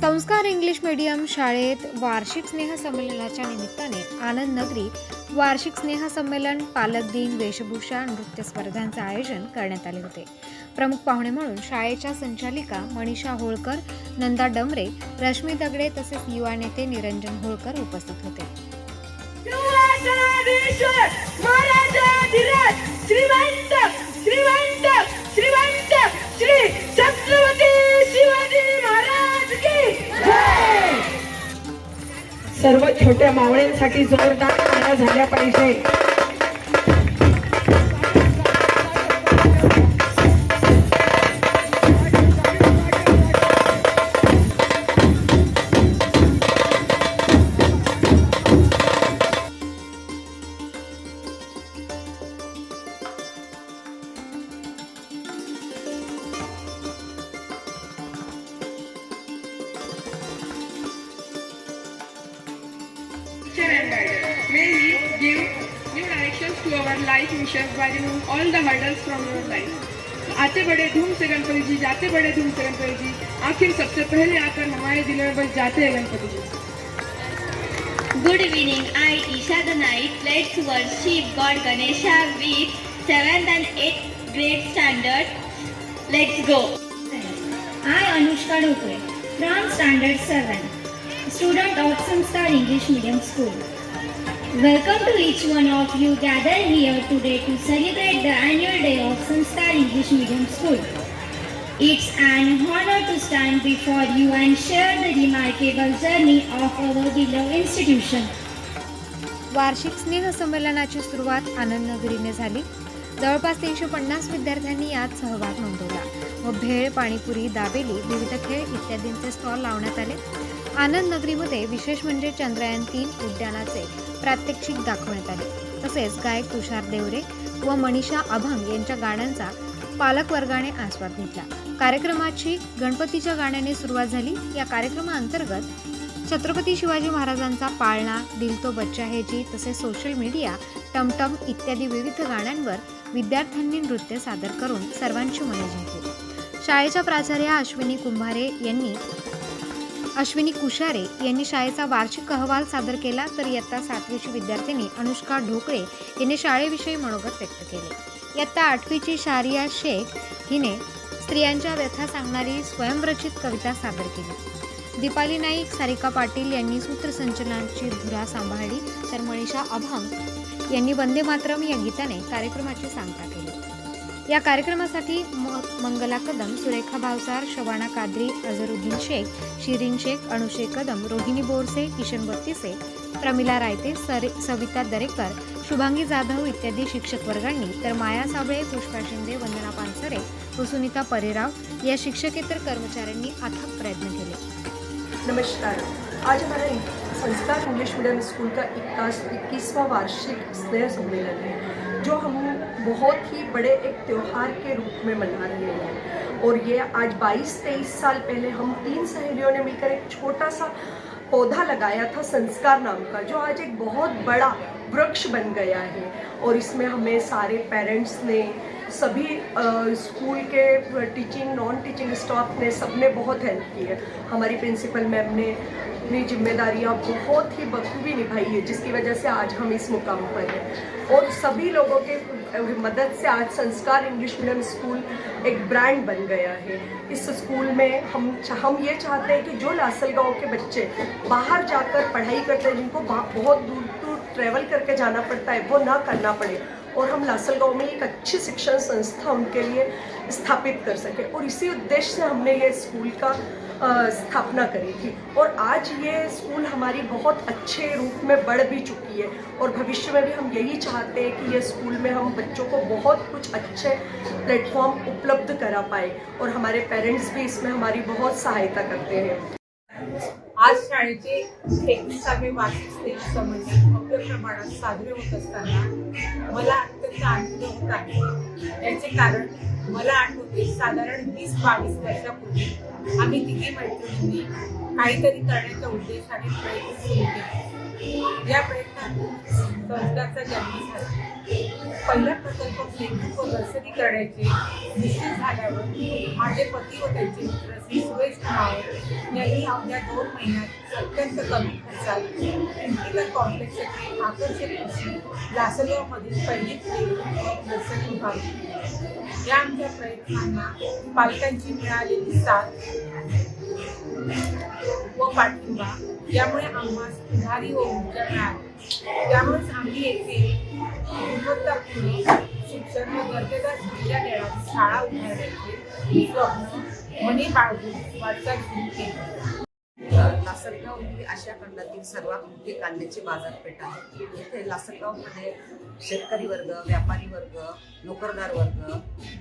संस्कार English medium शाळेत वार्षिक स्नेहसंमेलनाच्या निमित्ताने आनंद नगरी वार्षिक स्नेहसंमेलन पालक दिन वेशभूषा नृत्य स्पर्धांचे आयोजन करण्यात आले होते. प्रमुख पाहुणे म्हणून शाळेच्या संचालिका मनीषा होळकर नंदा डमरे रश्मी दगडे तसेच युवा नेते निरंजन होळकर उपस्थित होते. श्रीवंत श्रीवंत श्रीवंत श्री छत्रपती सर्व छोट्या मावळ्यांसाठी जोरदार झाल्या पाहिजे. Teacher and guider. May He give new directions to our life missions by removing all the hurdles from your life. आते बड़े धूम से गणपति जी जाते बड़े धूम से गणपति जी आखिर सबसे पहले आकर हमारे दिलों में बस जाते हैं गणपति जी Good evening, I Isha the Night. Let's worship God Ganesha with 7th and 8th grade standard. Let's go. I Anushka Dokre from Standard 7, student of Samstar English Medium School. Welcome to each one of you gathered here today to celebrate the annual day of Samstar English Medium School. It's an honor to stand before you and share the remarkable journey of our beloved institution. वार्षिक स्नेह संमेलनाची सुरुवात आनंद नगरीने झाली जवळपास तीनशे पन्नास विद्यार्थ्यांनी यात सहभाग नोंदवला व भेळ पाणीपुरी दाबेली विविध खेळ इत्यादींचे स्टॉल लावण्यात आले आनंद नगरीमध्ये विशेष म्हणजे चंद्रयान तीन उद्यानाचे प्रात्यक्षिक दाखवण्यात आले. तसेच गायक तुषार देवरे व मनीषा अभंग यांच्या गाण्यांचा पालकवर्गाने आस्वाद घेतला. कार्यक्रमाची गणपतीच्या गाण्याने सुरुवात झाली. या कार्यक्रमाअंतर्गत छत्रपती शिवाजी महाराजांचा पाळणा दिल तो बच्चा है जी तसेच सोशल मीडिया टमटम इत्यादी विविध गाण्यांवर विद्यार्थ्यांनी नृत्य सादर करून सर्वांची मने जिंकली. शाळेच्या प्राचार्या अश्विनी कुंभारे यांनी अश्विनी कुशारे यांनी शाळेचा वार्षिक अहवाल सादर केला तर इयत्ता सातवीची विद्यार्थिनी अनुष्का ढोकळे यांनी शाळेविषयी मनोगत व्यक्त केले. इयत्ता आठवीची शारिया शेख हिने स्त्रियांच्या व्यथा सांगणारी स्वयंरचित कविता सादर केली. दीपाली नाईक सारिका पाटील यांनी सूत्रसंचलनाची धुरा सांभाळली तर मनीषा अभंग यांनी वंदे मातरम या गीताने कार्यक्रमाची सांगता केली. या कार्यक्रमासाठी म- मंगला कदम सुरेखा भावसार शबाना कादरी अझरुद्दीन शेख शिरीन शेख अणुशे कदम रोहिणी बोरसे किशन बत्तीसे प्रमिला रायते सर सविता दरेकर शुभांगी जाधव इत्यादी शिक्षक वर्गांनी तर माया साबळे पुष्पा शिंदे वंदना पानसरे व सुनीता परेराव या शिक्षकेतर कर्मचाऱ्यांनी अथक प्रयत्न केले. नमस्कार. आज हमारा संस्कार इंग्लिश मीडियम स्कूल का इक्कीस वार्षिक स्नेह सम्मेलन है जो हम बहुत ही बड़े एक त्यौहार के रूप में मना रहे हैं। और ये आज 22-23 साल पहले हम तीन सहेलियों ने मिलकर एक छोटा सा पौधा लगाया था संस्कार नाम का, जो आज एक बहुत बड़ा वृक्ष बन गया है और इसमें हमें सारे पेरेंट्स ने, सभी स्कूल के टीचिंग नॉन टीचिंग स्टाफ ने सबने बहुत हेल्प की है। हमारी प्रिंसिपल मैम ने अपनी जिम्मेदारियाँ बहुत ही बखूबी निभाई है, जिसकी वजह से आज हम इस मुकाम पर हैं। और सभी लोगों के मदद से आज संस्कार इंग्लिश मीडियम स्कूल एक ब्रांड बन गया है। इस स्कूल में हम हम ये चाहते हैं कि जो लासल गाँव के बच्चे बाहर जाकर पढ़ाई करते हैं, जिनको बहुत दूर दूर ट्रैवल करके जाना पड़ता है, वो ना करना पड़े। और हम लासल गाँव में एक अच्छी शिक्षण संस्था उनके लिए स्थापित कर सके। और इसी उद्देश्य से हमने ये स्कूल का स्थापना करी थी। और आज ये स्कूल हमारी बहुत अच्छे रूप में बढ़ भी चुकी है। और भविष्य में भी हम यही चाहते हैं कि ये स्कूल में हम बच्चों को बहुत कुछ अच्छे प्लेटफॉर्म उपलब्ध करा पाए। और हमारे पेरेंट्स भी इसमें हमारी बहुत सहायता करते हैं। शाळेचे एकविसावे वार्षिक स्नेह संमेलन मोठ्या प्रमाणात साजरे होत असताना मला अत्यंत आनंद होत आहे. याचे कारण मला आठवते साधारण वीस बावीस वर्षापूर्वी आम्ही तिघी मैत्रिणींनी काहीतरी करण्याच्या उद्देशाने प्रयत्न सुरू केले. या प्रयत्नातून संस्थाचा जन्म झाला. पहिला प्रकल्प प्लेग्रुप व नर्सरी करण्याचे निश्चित झाल्यावर माझे पती व त्यांचे मित्र श्री सुरेश कुमार यांनी अवघ्या दोन महिन्यात अत्यंत कमी खर्चात इंटिग्रल कॉम्प्लेक्ससाठी आकर्षक अशी लासलगावमधील पहिली प्लेग्रुप नर्सरी उभारली. या आमच्या प्रयत्नांना पालकांची मिळालेली साथ व पाठिंबा यामुळे आम्हास उभारी व ऊर्जा मिळाली त्यामुळेच आम्ही येथे गुणवत्तापूर्ण शिक्षण व दर्जेदार सुविधा देणारी शाळा उभारण्याचे स्वप्न मनी बाळगून वाटचाल सुरू केली. लासलगाव ही आशिया खंडातील सर्वात मोठी कांद्याची बाजारपेठ आहे. इथे लासलगावमध्ये शेतकरी वर्ग व्यापारी वर्ग नोकरदार वर्ग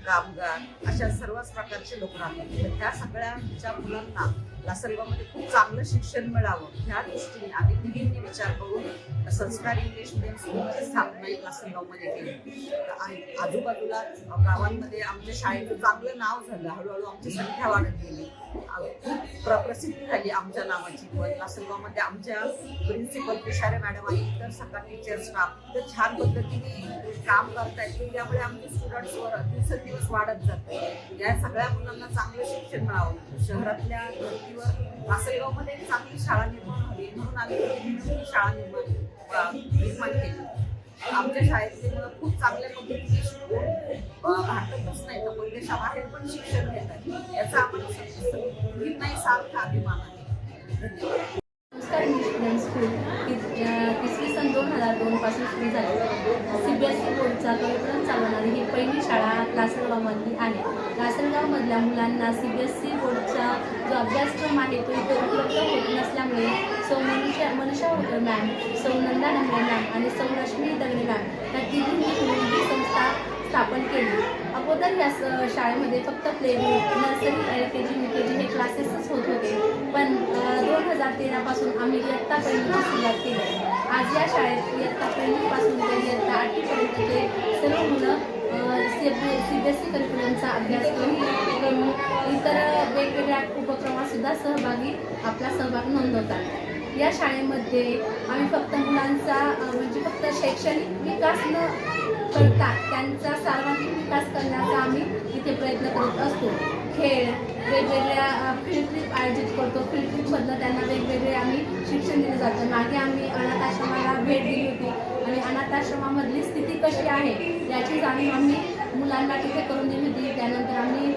कामगार अशा सर्वच प्रकारचे लोक राहतात. त्या सगळ्यांच्या मुलांना लासलगावमध्ये खूप चांगलं शिक्षण मिळावं ह्या दृष्टीने आम्ही तिघींनी विचार करून संस्कार इंग्लिश मिडियम स्कूलची स्थापना एक लासलगावमध्ये केली. आणि आजूबाजूला गावांमध्ये आमच्या शाळेचं चांगलं नाव झालं हळूहळू आमची संख्या वाढत गेली. खूप प्रसिद्धी झाली आमच्या नावाची. पण लासलगावमध्ये आमच्या प्रिन्सिपल पिशारे मॅडम आणि इतर सगळ्या टीचर स्टाफ तर छान पद्धतीने काम करतायत त्यामुळे आमचे स्टुडंट्सवर दिवसेंदिवस वाढत जाते या सगळ्या मुलांना चांगलं शिक्षण मिळावं. शहरातल्या धर्तीवर लासलगावमध्ये चांगली शाळा निर्माण व्हावी म्हणून आम्ही शाळा निर्माण निर्माण केली. आमच्या शाळेतले मुलं खूप चांगल्या पद्धतीने शिकून अ, भारतातच नाही तर परदेशाबाहेर पण शिक्षण घेतात. याचा आम्हाला नाही सार्थ अभिमान आहे धन्यवाद संस्कार इंग्लिश मिडियम स्कूल इ- अ, इसवी सन दोन हजार दोनपासून सुरू झाली. सी बी एस ई बोर्डचा कार्यक्रम चालवणारी ही पहिली शाळा लासलगावमधली आहे. लासलगावमधल्या मुलांना सी बी एस ई बोर्डचा जो अभ्यासक्रम आहे तो इथे उपलब्ध होत नसल्यामुळे सौ मनुष्या मनुषा होकर मॅम सौ नंदा नंबरे मॅम आणि सौ रश्मी दगडे मॅम या तिन्ही संस्था स्थापन केली. अगोदर या स- शाळेमध्ये फक्त play nursery L K G U K G हे क्लासेसच होत होते. पण दोन हजार तेरापासून आम्ही इयत्ता पहिलीची सुरुवात केली आज या शाळेत इयत्ता पहिलीपासून ते इयत्ता आठवीपर्यंतचे सर्व मुलं C B C B S E करिक्युलमचा अभ्यास करून इतर वेगवेगळ्या उपक्रमातसुद्धा सहभागी आपला सहभाग नोंदवतात. या शाळेमध्ये आम्ही फक्त मुलांचा म्हणजे फक्त शैक्षणिक विकास न करता त्यांचा सर्वांगीण विकास करण्याचा आम्ही इथे प्रयत्न करत असतो. खेळ वेगवेगळ्या फील्ड ट्रीप आयोजित करतो. फील्ड ट्रिपमधनं त्यांना वेगवेगळे आम्ही शिक्षण दिलं जातं. मागे आम्ही अनाथाश्रमाला भेट दिली होती. आणि अनाथाश्रमामधली स्थिती कशी आहे याची जाणीव आम्ही मुलांना तिथे करून दिली होती. त्यानंतर आम्ही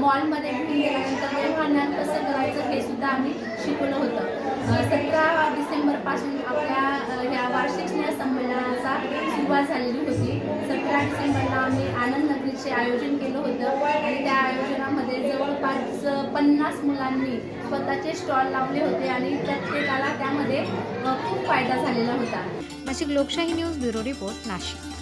मॉलमध्ये घेऊन गेल्यानंतर व्यवहार कसं करायचं हे सुद्धा आम्ही शिकवलं होतं. सतरा डिसेंबरपासून आपल्या ह्या वार्षिक स्नेह संमेलनाचा सुरुवात झालेली होती. आनंद नगरीचे आयोजन केलं होतं. आणि त्या आयोजनामध्ये जवळपास पन्नास मुलांनी स्वतःचे स्टॉल लावले होते आणि प्रत्येकाला त्यामध्ये खूप फायदा झालेला होता. नाशिक लोकशाही न्यूज ब्युरो रिपोर्ट नाशिक.